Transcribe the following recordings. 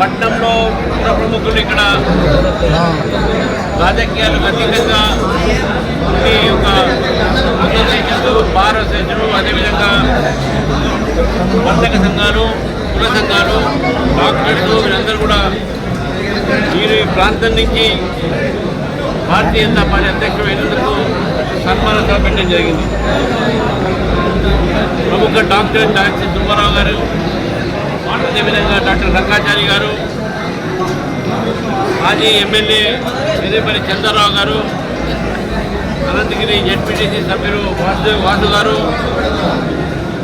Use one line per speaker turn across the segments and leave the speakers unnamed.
పట్టణంలో ఉన్న ప్రముఖులు ఇక్కడ రాజకీయాలకు అతీతంగా ఈ యొక్క అసోసియేషన్లు బార్ అసోసియేషన్లు అదేవిధంగా వర్తక సంఘాలు కుల సంఘాలు డాక్టర్లు వీళ్ళందరూ కూడా ఈ ప్రాంతం నుంచి భారతీయ జనతా పార్టీ అధ్యక్షుడు అయినందుకు సన్మానం పెట్టడం జరిగింది. ప్రముఖ డాక్టర్ డాక్టర్ సుబ్బారావు గారు డాక్టర్ రంగాచారి గారు మాజీ ఎమ్మెల్యే ఎర్రపల్లి చంద్రరావు గారు అనంతగిరి జడ్పీటీసీ సభ్యులు వాసుదేవ్ వాసు గారు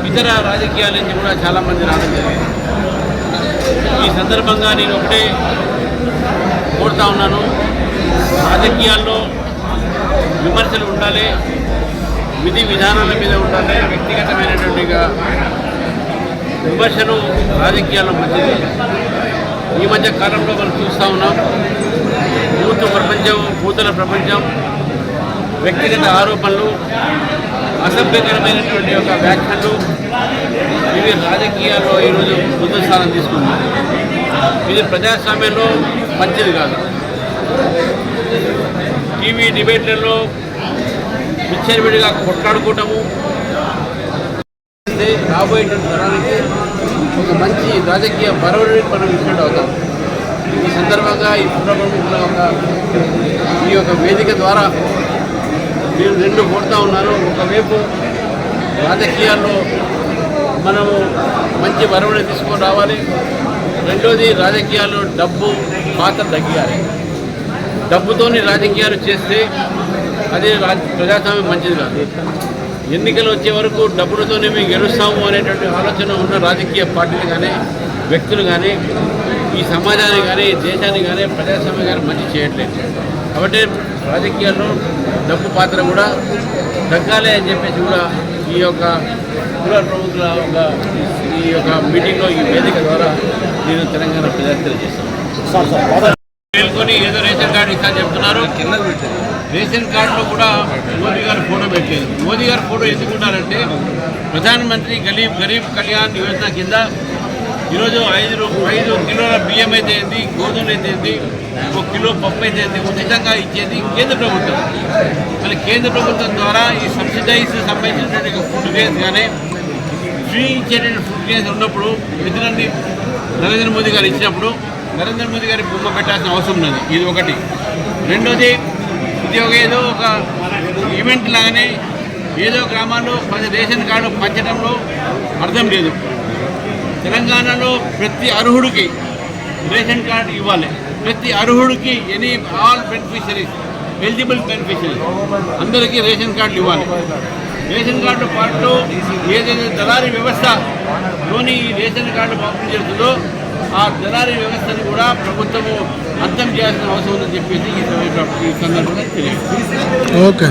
ఇతర రాజకీయాల నుంచి కూడా చాలామంది రావడం జరిగింది. ఈ సందర్భంగా నేను ఒకటే కోరుతా ఉన్నాను. రాజకీయాల్లో విమర్శలు ఉండాలి విధి విధానాల మీద ఉండాలి వ్యక్తిగతమైనటువంటిగా విమర్శను రాజకీయాల్లో మంచిది. ఈ మధ్య కాలంలో మనం చూస్తూ ఉన్నాం భూత ప్రపంచం భూతల ప్రపంచం వ్యక్తిగత ఆరోపణలు అసభ్యకరమైనటువంటి యొక్క వ్యాఖ్యలు ఇవి రాజకీయాల్లో ఈరోజు ముందు స్థానం తీసుకున్నాయి ఇది ప్రజాస్వామ్యంలో మంచిది కాదు. టీవీ డిబేట్లలో విచ్చరివిడిగా కొట్లాడుకోవటము రాబోయేటువంటి తరానికి ఒక మంచి రాజకీయ బరవడి మనం ఇచ్చినట్టు అవుతాం ఈ సందర్భంగా ఈ పురప్రముఖుల ఒక ఈ యొక్క వేదిక ద్వారా నేను రెండు కోరుతా ఉన్నాను ఒకవైపు రాజకీయాల్లో మనము మంచి బరవడి తీసుకొని రావాలి. రెండోది రాజకీయాల్లో డబ్బు పాత్ర తగ్గియాలి. డబ్బుతోని రాజకీయాలు చేస్తే అది ప్రజాస్వామ్యం మంచిది కాదు. ఎన్నికలు వచ్చే వరకు డబ్బులతోనే మేము గెలుస్తాము అనేటువంటి ఆలోచన ఉన్న రాజకీయ పార్టీలు కానీ వ్యక్తులు కానీ ఈ సమాజాన్ని కానీ దేశాన్ని కానీ ప్రజాస్వామ్యం కానీ మంచి చేయట్లేదు. కాబట్టి రాజకీయాల్లో డబ్బు పాత్ర కూడా తగ్గాలి అని చెప్పేసి కూడా ఈ యొక్క కుల ప్రముఖుల ఒక ఈ యొక్క మీటింగ్లో ఈ వేదిక ద్వారా నేను తెలంగాణ ప్రజలు తెలియజేస్తాను మేల్కొని ఏదో రేషన్ కార్డు ఇస్తా చెప్తున్నారు. రేషన్ కార్డులో కూడా మోదీ గారు ఫోటో పెట్టలేదు. మోదీ గారు ఫోటో ఎందుకున్నారంటే ప్రధానమంత్రి గరీబ్ గరీబ్ కళ్యాణ్ యోజన కింద ఈరోజు ఐదు ఐదు కిలోల బియ్యం అయితే ఏంది? గోధుమలు అయితే ఏంది? ఒక కిలో పప్పు అయితే ఏంది? ఉచితంగా ఇచ్చేది కేంద్ర ప్రభుత్వం. మళ్ళీ కేంద్ర ప్రభుత్వం ద్వారా ఈ సబ్సిడైజ్ సంబంధించినటువంటి ఫుడ్ గ్రేన్స్ కానీ ఫ్రీ ఇచ్చేటువంటి ఫుడ్ గ్రేన్స్ ఉన్నప్పుడు నిధులన్నీ నరేంద్ర మోదీ గారు ఇచ్చినప్పుడు నరేంద్ర మోదీ గారి బొమ్మ పెట్టాల్సిన అవసరం ఉన్నది. ఇది ఒకటి. రెండోది ఇది ఒక ఏదో ఒక ఈవెంట్ లాగానే ఏదో గ్రామాల్లో ప్రతి రేషన్ కార్డు పంచడంలో అర్థం లేదు. తెలంగాణలో ప్రతి అర్హుడికి రేషన్ కార్డు ఇవ్వాలి. ప్రతి అర్హుడికి any all beneficiaries eligible beneficiaries అందరికీ రేషన్ కార్డులు ఇవ్వాలి. రేషన్ కార్డు పాటు ఏదైతే దళారీ వ్యవస్థలోని ఈ రేషన్ కార్డు పంపిణీ జరుగుతుందో ఆ దళారీ వ్యవస్థను కూడా ప్రభుత్వము అర్థం చేయాల్సిన అవసరం ఉందని చెప్పేసి ఈ సమయ- ఈ సందర్భంగా తెలియదు
ఓకే.